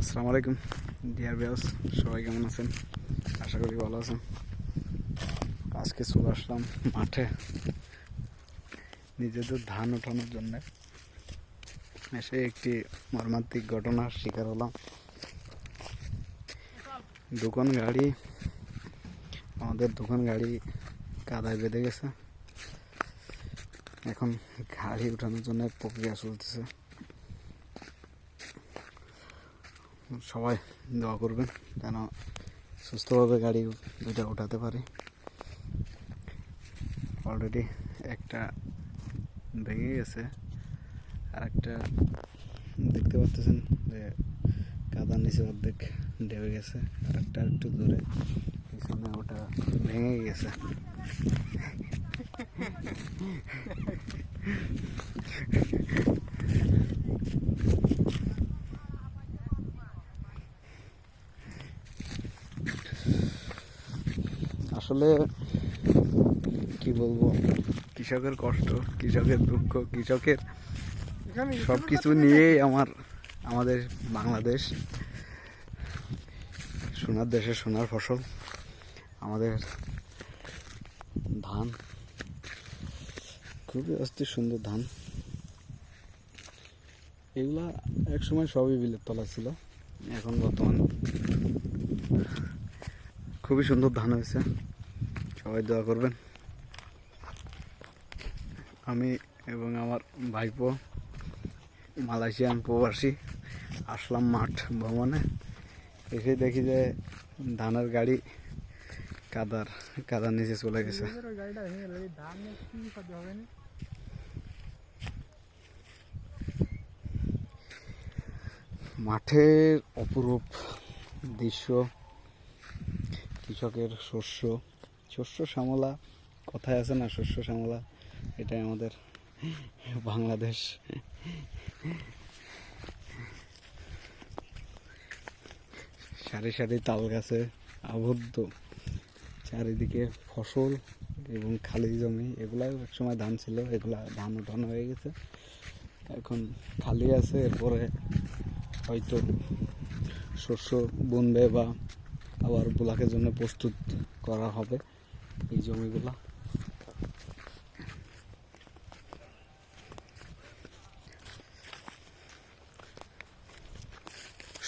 আসসালামু আলাইকুম। ডিয়ার বিয়াস সবাই কেমন আছেন? আশা করি ভালো আছেন। আজকে চলে আসলাম মাঠে। নিজেদের ধান ওঠানোর জন্য। এসে একটি মর্মান্তিক ঘটনার শিকার হলাম। দোকান গাড়ি, আমাদের দোকান গাড়ি কাদায় বেঁধে গেছে। এখন গাড়ি ওঠানোর জন্য প্রক্রিয়া চলতেছে। সবাই দোয়া করবেন যেন সুস্থভাবে গাড়ি দুটা ওঠাতে পারি। অলরেডি একটা ভেঙে গেছে। আর একটা দেখতে পাচ্ছেন যে কাদার নিচে অর্ধেক ডেবে গেছে আর একটা একটু দূরে। পিছনে ওটা ভেঙে গেছে। আসলে কি বলব? কৃষকের কষ্ট কৃষকের দুঃখ কৃষকের সব কিছু নিয়েই আমার আমাদের বাংলাদেশ সোনার দেশে সোনার ফসল আমাদের ধান খুবই অস্থির সুন্দর ধান। এগুলা এক সময় সবই বিলের তলা ছিল এখন বর্তমান খুবই সুন্দর ধান হয়েছে। সবাই দোয়া করবেন। আমি এবং আমার ভাইপো, মালয়েশিয়ান প্রবাসী, আসলাম মাঠ ভ্রমণে। এসে দেখি যে ধানের গাড়ি কাদার কাদার নিচে চলে গেছে। মাঠের অপরূপ দৃশ্য, কৃষকের শস্য শস্য শ্যামলা, কথায় আছে না শস্য শ্যামলা? এটাই আমাদের বাংলাদেশ। সারি সারি তাল গাছে আবদ্ধ। চারিদিকে ফসল এবং খালি জমি এগুলা এক সময় ধান ছিল, এগুলা ধান উঠানো হয়ে গেছে। এখন খালি আছে, এরপরে হয়তো শস্য বুনবে বা আবার ব্লকের জন্য প্রস্তুত করা হবে। এই জমিগুলো।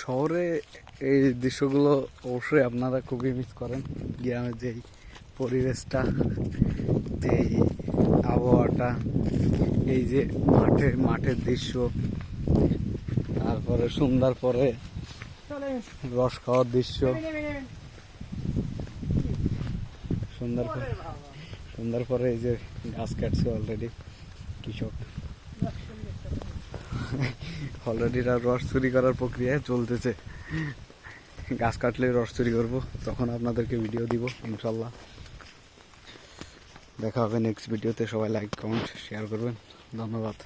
শহরে এই দৃশ্যগুলো অবশ্যই আপনারা খুবই মিস করেন। গ্রামের যেই পরিবেশটা যেই আবহাওয়াটা এই যে মাঠের মাঠের দৃশ্য তারপরে সন্ধ্যার পরে রস খাওয়ার দৃশ্য। সন্ধ্যার পরে। পরে এই যে গাছ কাটছে অলরেডি কৃষক। অলরেডি রস চুরি করার প্রক্রিয়া চলতেছে। গাছ কাটলে রস চুরি করব। তখন আপনাদেরকে ভিডিও দিব, ইনশাল্লাহ। দেখা হবে নেক্সট ভিডিওতে সবাই লাইক কমেন্ট শেয়ার করবেন। ধন্যবাদ।